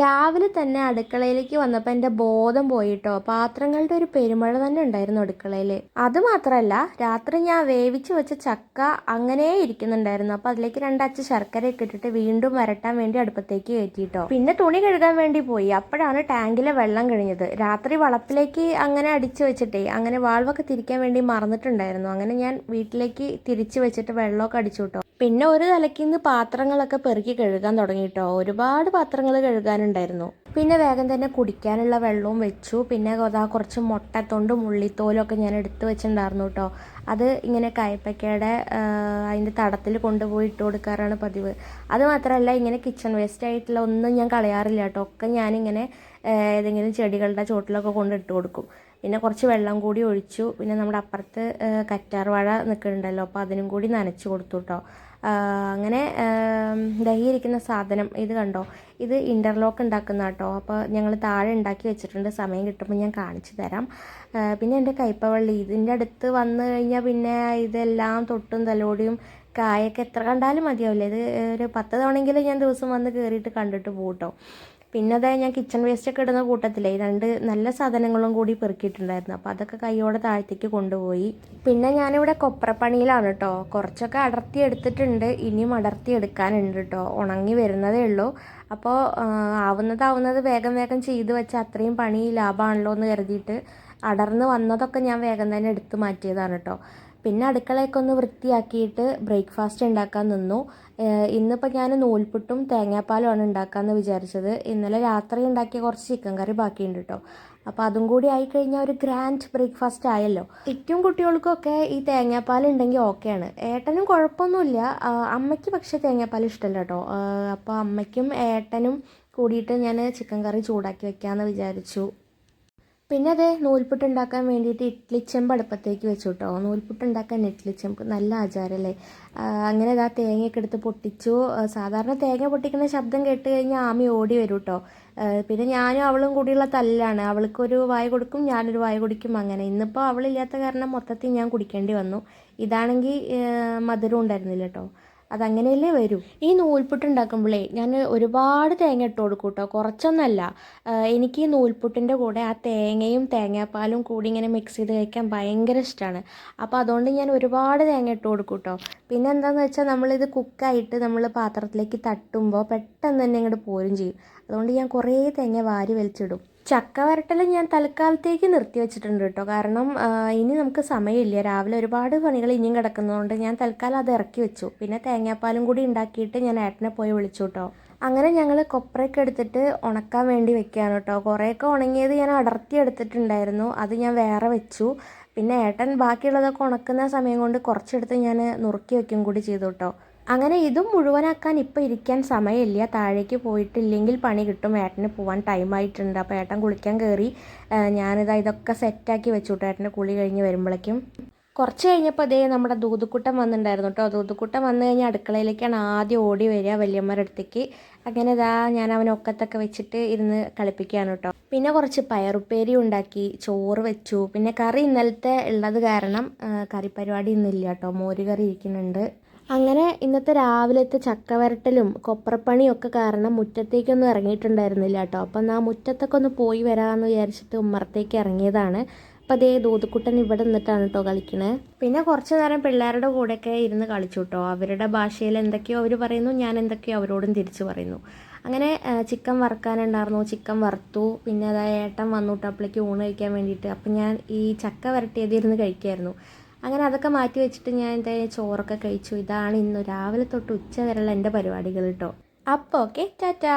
രാവിലെ തന്നെ അടുക്കളയിലേക്ക് വന്നപ്പോൾ എന്റെ ബോധം പോയിട്ടോ. പാത്രങ്ങളുടെ ഒരു പെരുമഴ തന്നെ ഉണ്ടായിരുന്നു അടുക്കളയിൽ അത് മാത്രമല്ല രാത്രി ഞാൻ വേവിച്ച് വെച്ച ചക്ക അങ്ങനെ ഇരിക്കുന്നുണ്ടായിരുന്നു. അപ്പോൾ അതിലേക്ക് രണ്ടച്ച് ശർക്കരയൊക്കെ ഇട്ടിട്ട് വീണ്ടും വരട്ടാൻ വേണ്ടി അടുപ്പത്തേക്ക് കയറ്റിട്ടോ. പിന്നെ തുണി കഴുകാൻ വേണ്ടി പോയി. അപ്പോഴാണ് ടാങ്കിലെ വെള്ളം കഴിഞ്ഞത്. രാത്രി വളപ്പിലേക്ക് അങ്ങനെ അടിച്ചു വെച്ചിട്ടേ അങ്ങനെ വാൾവൊക്കെ തിരിക്കാൻ വേണ്ടി മറന്നിട്ടുണ്ടായിരുന്നു. അങ്ങനെ ഞാൻ വീട്ടിലേക്ക് തിരിച്ചു വെച്ചിട്ട് വെള്ളമൊക്കെ അടിച്ചു പിന്നെ ഒരു തലക്കിന്ന് പാത്രങ്ങളൊക്കെ പെറുക്കി കഴുകാൻ തുടങ്ങി കേട്ടോ ഒരുപാട് പാത്രങ്ങൾ കഴുകാനുണ്ടായിരുന്നു. പിന്നെ വേഗം തന്നെ കുടിക്കാനുള്ള വെള്ളവും വെച്ചു. പിന്നെ അതാ കുറച്ച് മുട്ടത്തൊണ്ടും ഉള്ളിത്തോലും ഒക്കെ ഞാൻ എടുത്തു വെച്ചിട്ടുണ്ടായിരുന്നു കേട്ടോ അത് ഇങ്ങനെ കയ്പ്പയ്ക്കയുടെ അതിന്റെ തടത്തിൽ കൊണ്ടുപോയി ഇട്ട് കൊടുക്കാറാണ് പതിവ്. അത് മാത്രമല്ല ഇങ്ങനെ കിച്ചൺ വേസ്റ്റ് ആയിട്ടുള്ള ഒന്നും ഞാൻ കളയാറില്ല കേട്ടോ ഒക്കെ ഞാനിങ്ങനെ ഏതെങ്കിലും ചെടികളുടെ ചോട്ടിലൊക്കെ കൊണ്ടിട്ട് കൊടുക്കും. പിന്നെ കുറച്ച് വെള്ളം കൂടി ഒഴിച്ചു. പിന്നെ നമ്മുടെ അപ്പുറത്ത് കറ്റാർ വാഴ നിൽക്കുന്നുണ്ടല്ലോ അപ്പോൾ അതിനും കൂടി നനച്ച് കൊടുത്തു കേട്ടോ അങ്ങനെ ദഹി ഇരിക്കുന്ന സാധനം ഇത് കണ്ടോ? ഇത് ഇന്റർലോക്ക് ഉണ്ടാക്കുന്ന കേട്ടോ അപ്പോൾ ഞങ്ങൾ താഴെ ഉണ്ടാക്കി വെച്ചിട്ടുണ്ട്. സമയം കിട്ടുമ്പോൾ ഞാൻ കാണിച്ചു തരാം. പിന്നെ എന്റെ കയ്പവള്ളി ഇതിന്റെ അടുത്ത് വന്നു കഴിഞ്ഞാൽ പിന്നെ ഇതെല്ലാം തൊട്ടും തലോടിയും കായൊക്കെ എത്ര കണ്ടാലും മതിയാവില്ല. ഇത് ഒരു പത്ത് തവണയെങ്കിലും ഞാൻ ദിവസം വന്ന് കയറിയിട്ട് കണ്ടിട്ട് പോകും കേട്ടോ പിന്നെ അതായത് ഞാൻ കിച്ചൺ വേസ്റ്റ് ഒക്കെ ഇടുന്ന കൂട്ടത്തിലേ രണ്ട് നല്ല സാധനങ്ങളും കൂടി പെറുക്കിയിട്ടുണ്ടായിരുന്നു. അപ്പോൾ അതൊക്കെ കൈയോടെ താഴത്തേക്ക് കൊണ്ടുപോയി. പിന്നെ ഞാനിവിടെ കൊപ്രപ്പണിയിലാണ് കേട്ടോ കുറച്ചൊക്കെ അടർത്തി എടുത്തിട്ടുണ്ട്. ഇനിയും അടർത്തി എടുക്കാനുണ്ട് കേട്ടോ ഉണങ്ങി വരുന്നതേ ഉള്ളൂ. അപ്പോൾ ആവുന്നതാവുന്നത് വേഗം വേഗം ചെയ്ത് വെച്ചാൽ അത്രയും പണി ലാഭമാണല്ലോ എന്ന് കരുതിയിട്ട് അടർന്ന് വന്നതൊക്കെ ഞാൻ വേഗം തന്നെ എടുത്തു മാറ്റിയതാണ് കേട്ടോ പിന്നെ അടുക്കളയൊക്കെ ഒന്ന് വൃത്തിയാക്കിയിട്ട് ബ്രേക്ക്ഫാസ്റ്റ് ഉണ്ടാക്കാൻ നിന്നു. ഇന്നിപ്പോൾ ഞാൻ നൂൽപുട്ടും തേങ്ങാപ്പാലുമാണ് ഉണ്ടാക്കാമെന്ന് വിചാരിച്ചത്. ഇന്നലെ രാത്രി ഉണ്ടാക്കിയ കുറച്ച് ചിക്കൻ കറി ബാക്കിയുണ്ട് കേട്ടോ. അപ്പോൾ അതും കൂടി ആയിക്കഴിഞ്ഞാൽ ഒരു ഗ്രാൻഡ് ബ്രേക്ക്ഫാസ്റ്റ് ആയല്ലോ. ഏറ്റവും കുട്ടികൾക്കൊക്കെ ഈ തേങ്ങാപ്പാൽ ഉണ്ടെങ്കിൽ ഓക്കെയാണ് ഏട്ടനും കുഴപ്പമൊന്നുമില്ല. അമ്മയ്ക്ക് പക്ഷേ തേങ്ങാപ്പാൽ ഇഷ്ടമല്ല കേട്ടോ. അപ്പോൾ അമ്മയ്ക്കും ഏട്ടനും കൂടിയിട്ട് ഞാൻ ചിക്കൻ കറി ചൂടാക്കി വെക്കാമെന്ന് വിചാരിച്ചു. പിന്നെ അത് നൂൽപുട്ട് ഉണ്ടാക്കാൻ വേണ്ടിയിട്ട് ഇഡ്ലിച്ചെമ്പ് അടുപ്പത്തേക്ക് വെച്ചു കേട്ടോ നൂൽപുട്ട് ഉണ്ടാക്കാൻ ഇഡ്ലിച്ചെമ്പ് നല്ല ആചാരമല്ലേ അങ്ങനെ ഇതാ തേങ്ങയൊക്കെ എടുത്ത് പൊട്ടിച്ചു. സാധാരണ തേങ്ങ പൊട്ടിക്കുന്ന ശബ്ദം കേട്ട് കഴിഞ്ഞാൽ ആമി ഓടി വരും കേട്ടോ പിന്നെ ഞാനും അവളും കൂടിയുള്ള തല്ലാണ്. അവൾക്കൊരു വായ കൊടുക്കും ഞാനൊരു വായ കുടിക്കും അങ്ങനെ. ഇന്നിപ്പോൾ അവളില്ലാത്ത കാരണം മൊത്തത്തിൽ ഞാൻ കുടിക്കേണ്ടി വന്നു. ഇതാണെങ്കിൽ മധുരം ഉണ്ടായിരുന്നില്ല കേട്ടോ അതങ്ങനെയല്ലേ വരൂ? ഈ നൂൽപുട്ട് ഉണ്ടാക്കുമ്പോഴേ ഞാൻ ഒരുപാട് തേങ്ങ ഇട്ട് കൊടുക്കും കേട്ടോ കുറച്ചൊന്നല്ല എനിക്ക് ഈ നൂൽപുട്ടിന്റെ കൂടെ ആ തേങ്ങയും തേങ്ങാപ്പാലും കൂടി ഇങ്ങനെ മിക്സ് ചെയ്ത് കഴിക്കാൻ ഭയങ്കര ഇഷ്ടമാണ് അപ്പോൾ അതുകൊണ്ട് ഞാൻ ഒരുപാട് തേങ്ങ ഇട്ട് കൊടുക്കും കേട്ടോ പിന്നെ എന്താണെന്ന് വെച്ചാൽ നമ്മളിത് കുക്കായിട്ട് നമ്മൾ പാത്രത്തിലേക്ക് തട്ടുമ്പോൾ പെട്ടെന്ന് തന്നെ ഇങ്ങോട്ട് പോരും ചെയ്യും. അതുകൊണ്ട് ഞാൻ കുറേ തേങ്ങ വാരി വലിച്ചിടും. ചക്ക വരട്ടൽ ഞാൻ തൽക്കാലത്തേക്ക് നിർത്തി വെച്ചിട്ടുണ്ട് കേട്ടോ. കാരണം ഇനി നമുക്ക് സമയമില്ല. രാവിലെ ഒരുപാട് പണികൾ ഇനിയും കിടക്കുന്നതുകൊണ്ട് ഞാൻ തൽക്കാലം അത് ഇറക്കി വെച്ചു. പിന്നെ തേങ്ങാപ്പാലും കൂടി ഉണ്ടാക്കിയിട്ട് ഞാൻ ഏട്ടനെ പോയി വിളിച്ചു കേട്ടോ. അങ്ങനെ ഞങ്ങൾ കൊപ്രയൊക്കെ എടുത്തിട്ട് ഉണക്കാൻ വേണ്ടി വെക്കുകയാണ് കേട്ടോ. കുറേയൊക്കെ ഉണങ്ങിയത് ഞാൻ അടർത്തി എടുത്തിട്ടുണ്ടായിരുന്നു. അത് ഞാൻ വേറെ വെച്ചു. പിന്നെ ഏട്ടൻ ബാക്കിയുള്ളതൊക്കെ ഉണക്കുന്ന സമയം കൊണ്ട് കുറച്ചെടുത്ത് ഞാൻ നുറുക്കി വെക്കും കൂടി ചെയ്തു കേട്ടോ. അങ്ങനെ ഇതും മുഴുവനാക്കാൻ ഇപ്പോൾ ഇരിക്കാൻ സമയമില്ല. താഴേക്ക് പോയിട്ടില്ലെങ്കിൽ പണി കിട്ടും. ഏട്ടന് പോകാൻ ടൈം ആയിട്ടുണ്ട്. അപ്പോൾ ഏട്ടൻ കുളിക്കാൻ കയറി ഞാനിതാ ഇതൊക്കെ സെറ്റാക്കി വെച്ചു കേട്ടോ ഏട്ടന്റെ കുളി കഴിഞ്ഞ് വരുമ്പോഴേക്കും കുറച്ച് കഴിഞ്ഞപ്പോൾ അതേ നമ്മുടെ ദൂതുക്കുട്ടൻ വന്നിട്ടുണ്ടായിരുന്നു കേട്ടോ ദൂതുക്കുട്ടൻ വന്നു കഴിഞ്ഞാൽ അടുക്കളയിലേക്കാണ് ആദ്യം ഓടി വരിക വലിയമ്മയുടെ അടുത്തേക്ക്. അങ്ങനെ ഇതാ ഞാൻ അവനൊക്കത്തൊക്കെ വെച്ചിട്ട് ഇരുന്ന് കളിപ്പിക്കുകയാണ് കേട്ടോ പിന്നെ കുറച്ച് പയറുപ്പേരി ഉണ്ടാക്കി ചോറ് വെച്ചു. പിന്നെ കറി ഇന്നലത്തെ ഉള്ളത് കാരണം കറി പരിപാടി ഇന്നില്ല കേട്ടോ മോര് കറി ഇരിക്കുന്നുണ്ട്. അങ്ങനെ ഇന്നത്തെ രാവിലത്തെ ചക്കവരട്ടലും കൊപ്രപ്പണിയും ഒക്കെ കാരണം മുറ്റത്തേക്കൊന്നും ഇറങ്ങിയിട്ടുണ്ടായിരുന്നില്ല കേട്ടോ. അപ്പം ആ മുറ്റത്തൊക്കെ ഒന്ന് പോയി വരാമെന്ന് വിചാരിച്ചിട്ട് ഉമ്മറത്തേക്ക് ഇറങ്ങിയതാണ്. അപ്പം അതേ ദൂതുക്കുട്ടൻ ഇവിടെ നിന്നിട്ടാണ് കേട്ടോ കളിക്കണേ. പിന്നെ കുറച്ച് നേരം പിള്ളേരുടെ കൂടെയൊക്കെ ഇരുന്ന് കളിച്ചു കേട്ടോ അവരുടെ ഭാഷയിൽ എന്തൊക്കെയോ അവർ പറയുന്നു ഞാൻ എന്തൊക്കെയോ അവരോടും തിരിച്ചു പറയുന്നു. അങ്ങനെ ചിക്കൻ വറുക്കാനുണ്ടായിരുന്നു. ചിക്കൻ വറുത്തു. പിന്നെ അതായത് ഏട്ടൻ വന്നു കേട്ടോ അപ്പോഴേക്ക് ഊണ് കഴിക്കാൻ വേണ്ടിയിട്ട്. അപ്പം ഞാൻ ഈ ചക്ക വരട്ടിയതിരുന്ന് കഴിക്കായിരുന്നു. അങ്ങനെ അതൊക്കെ മാറ്റി വെച്ചിട്ട് ഞാൻ എന്താ ചോറൊക്കെ കഴിച്ചു. ഇതാണ് ഇന്ന് രാവിലെ തൊട്ട് ഉച്ച വരെയുള്ള എന്റെ പരിപാടികൾ കേട്ടോ അപ്പോൾ ഓക്കെ ടാറ്റാ.